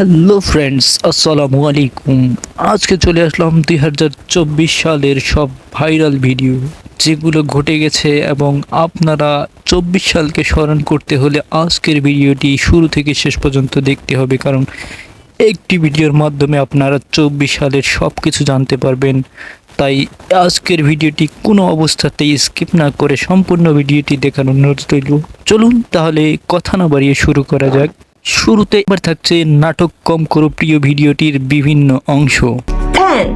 Hello friends আসসালামু আলাইকুম আজকে চলে আসলাম দুই হাজার চব্বিশ সালের সব ভাইরাল ভিডিও যেগুলো ঘটে গেছে এবং আপনারা চব্বিশ সালকে স্মরণ করতে হলে আজকের ভিডিওটি শুরু থেকে শেষ পর্যন্ত দেখতে হবে, কারণ একটি ভিডিওর মাধ্যমে আপনারা চব্বিশ সালের সব কিছু জানতে পারবেন। তাই আজকের ভিডিওটি কোনো অবস্থাতেই স্কিপ না করে সম্পূর্ণ ভিডিওটি দেখানোর অনুরোধ রইল। চলুন তাহলে কথা না বাড়িয়ে শুরু করা যাক। শুরুতে এবার থাকছে নাটক কম করো প্রিয় ভিডিওটির বিভিন্ন অংশ। ফ্যান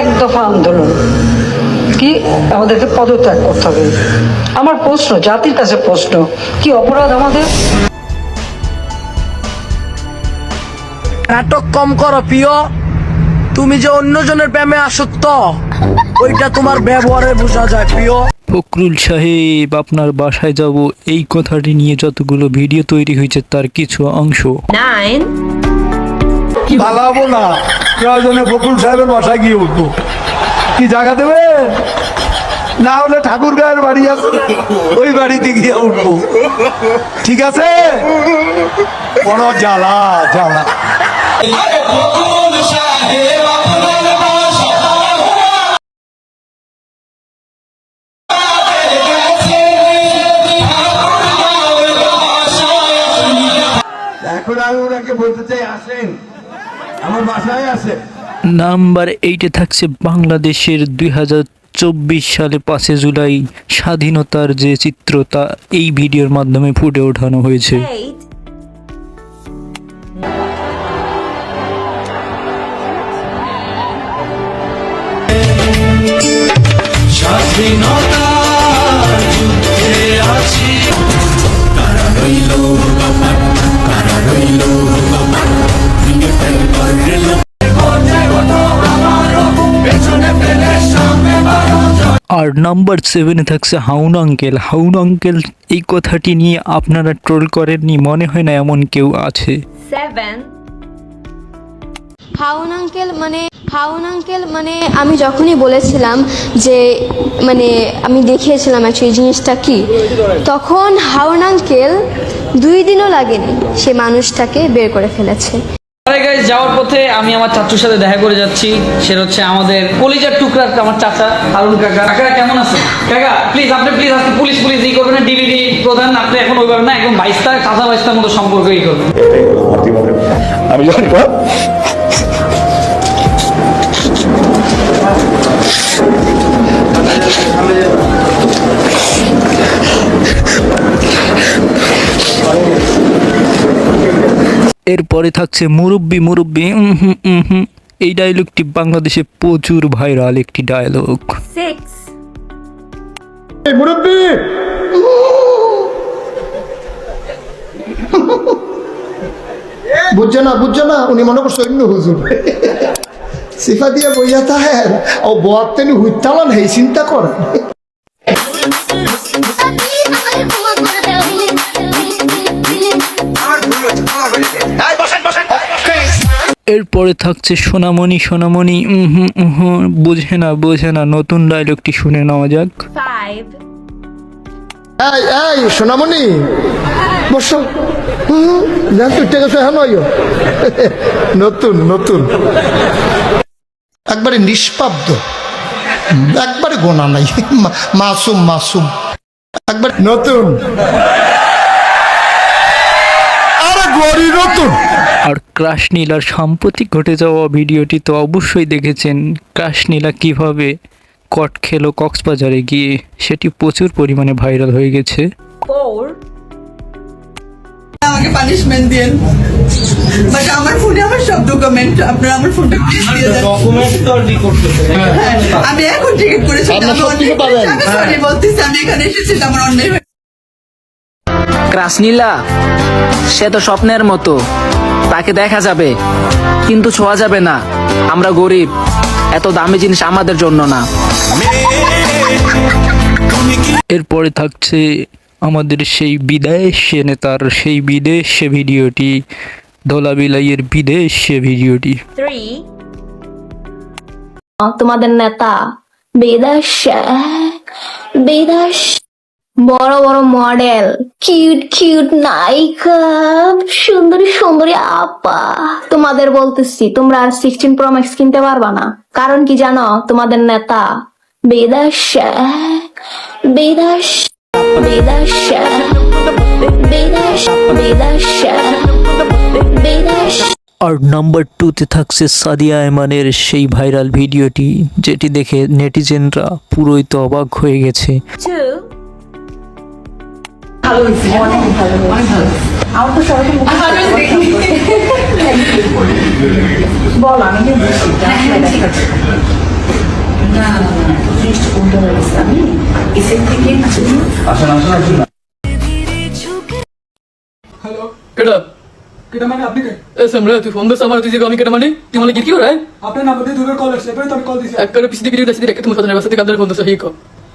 এক দফা আন্দোলন। কি? আমাদেরকে পদত্যাগ করতে হবে। আমার প্রশ্ন জাতির কাছে প্রশ্ন কি অপরাধ আমাদের? নাটক কম করো প্রিয়। তুমি যে অন্যজনের প্রেমে আসক্ত ওইটা তোমার ব্যবহারে বোঝা যায় প্রিয়। ফখরুল সাহেব আপনার বাসায় যাব। এই কথাটি নিয়ে যতগুলো ভিডিও তৈরি হয়েছে তার কিছু অংশ। পালাবো না। প্রয়োজনে বকুল সাহেবের বাসায় গিয়ে উঠবো। কি জায়গা দেবে? না হলে ঠাকুর গায়ের বাড়ি আছে ওই বাড়িতে গিয়ে উঠবো। ঠিক আছে? বড় জ্বালা জ্বালা। আমি ওনাকে বলতে চাই আসেন। আমার বাসায় আসেন। নাম্বার এইটে থাকছে বাংলাদেশের দুই হাজার চব্বিশ সালে পাঁচে জুলাই স্বাধীনতার যে চিত্র তা এই ভিডিওর মাধ্যমে ফুটে ওঠানো হয়েছে। এইট আর নাম্বার সেভেনে থাকছে হাউন আঙ্কেল হাউন আঙ্কেল এই কথাটি নিয়ে আপনারা ট্রোল করেননি মনে হয় না এমন কেউ আছে। হাউন আঙ্কেল মানে হাউন আঙ্কেল মানে আমি যখনই বলেছিলাম যে মানে আমি দেখিয়েছিলাম অ্যাকচুয়ালি জিনিসটা কি তখন হাউন আঙ্কেল দুই দিনও লাগেনি সে মানুষটাকে বের করে ফেলেছে। যাওয়ার পথে আমি আমার চাচুর সাথে দেখা করে যাচ্ছি। সে হচ্ছে আমাদের কলিজার টুকরা, আমার চাচা হারুন কাকা। কাকা, কেমন আছেন কাকা প্লিজ আপনি প্লিজ আজকে পুলিশ পুলিশ ই করবেন না প্রধান, আপনি এখন ওইভাবে না, একদম বাইশটা, চাচা বাইশটার মতো সম্পর্ক ই করবেন। আমি যখন কর এরপরে থাকছে মুরব্বি মুরব্বি এই ডায়লগটি বাংলাদেশে প্রচুর ভাইরাল একটি ডায়লগ সিক্স মুরব্বী! বুঝছে না বুঝছে না? উনি মনে করছে অন্য হুজুর। সিফা দিয়ে বইয়া তাহের ও বোয়ার তেনি হুইতালান হেই চিন্তা করে এরপরে থাকছে সোনামণি সোনামণি বোঝে না বোঝে না নতুন ডায়লগটি শুনে নেওয়া যাক। এই এই সোনামণি বসো। জান তুই টেকে এখন নতুন নতুন। একবারে নিষ্পাব্দ। একবারে গোনা নাই। মাসুম মাসুম। একবার নতুন। আরে গড়ি নতুন। আর ক্রাশ নীলার সাম্প্রতিক ঘটে যাওয়া ভিডিওটি তো অবশ্যই দেখেছেন। ক্রাশ নীলা কীভাবে কট খেলো কক্সবাজারে গিয়ে সেটি প্রচুর পরিমাণে ভাইরাল হয়ে গেছে। আমাকে পানিশমেন্ট দিয়েন। বাট আমার ফোনে আমার সব ডকুমেন্ট আপনারা আমার ফোনটা প্লিজ দিয়ে দেন। হ্যাঁ, আমি এখন টিকিট করেছি আমি পাবেন। সরি বলতেছি আমি এখানে এসেছি আমার। ক্রাসনীলা সে তো স্বপ্নের মতো। তাকে দেখা যাবে। কিন্তু ছোঁয়া যাবে না। আমরা গরিব। এত দামি জিনিস আমাদের জন্য না। এরপরে থাকছে আমাদের সেই বিদেশ নেতার সেই বিদেশ ভিডিওটি ধোলাবিলাইয়ের বিদেশ ভিডিওটি। তোমাদের নেতা বিদেশ বিদেশ বড় বড় মডেল। কিউট কিউট নায়িকা সুন্দরী সুন্দরী আপা। তোমাদের বলতেছি তোমরা আর সিক্সটিন প্রো ম্যাক্স কিনতে পারবা না। কারণ কি জানো তোমাদের নেতা বেদাস বেদাস বেদাস বেদাস বেদাস বেদাস আর নাম্বার টুতে থাকছে সাদিয়া এমানের সেই ভাইরাল ভিডিওটি যেটি দেখে নেটিজেনরা পুরোই তো অবাক হয়ে গেছে। Two. কেটা? কেটা মানে আপনি কে? এ সামরা তুই ফোন দিস আমার তুই যে আমি কেটা মানে? তুই মানে কি করে আপনার নাম্বার দিয়ে দুবার কল আসছে এবারে তো আমি কল দিছি। এক করে পিছনে ভিডিও দেখছি দেখে তুমি সাথে রাস্তা থেকে ফোন দিছ হিকো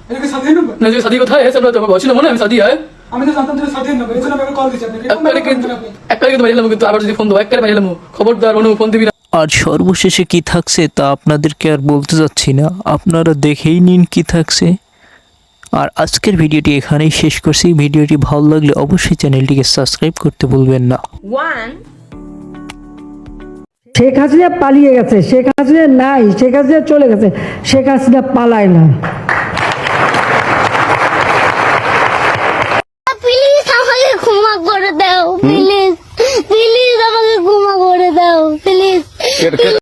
এটা কি সাদিয়া নাম্বার না যে সাদি কোথায়? আছে সামরা তোমাকে বলছি না মনে আমি সাদি হয় আমি তো জানতাম যে সাদিয়া নাম্বার এজন্য আমি কল দিছি আপনাকে। কিন্তু এক কিন্তু মারিলাম কিন্তু আবার যদি ফোন দাও এক করে খবরদার অনু ফোন দিবি না। আর সর্বশেষে কি থাকছে তা আপনাদেরকে আর বলতে যাচ্ছি না। আপনারা দেখেই নিন কি থাকছে। আর আজকের ভিডিওটি এখানেই শেষ করছি। ভিডিওটি ভালো লাগলে অবশ্যই চ্যানেলটিকে সাবস্ক্রাইব করতে ভুলবেন না। শেখ হাসিনা পালিয়ে গেছে শেখ হাসিনা নাই শেখ হাসিনা চলে গেছে শেখ হাসিনা পালায় না। প্লিজ প্লিজ আমাকে ঘুমা করে দাও প্লিজ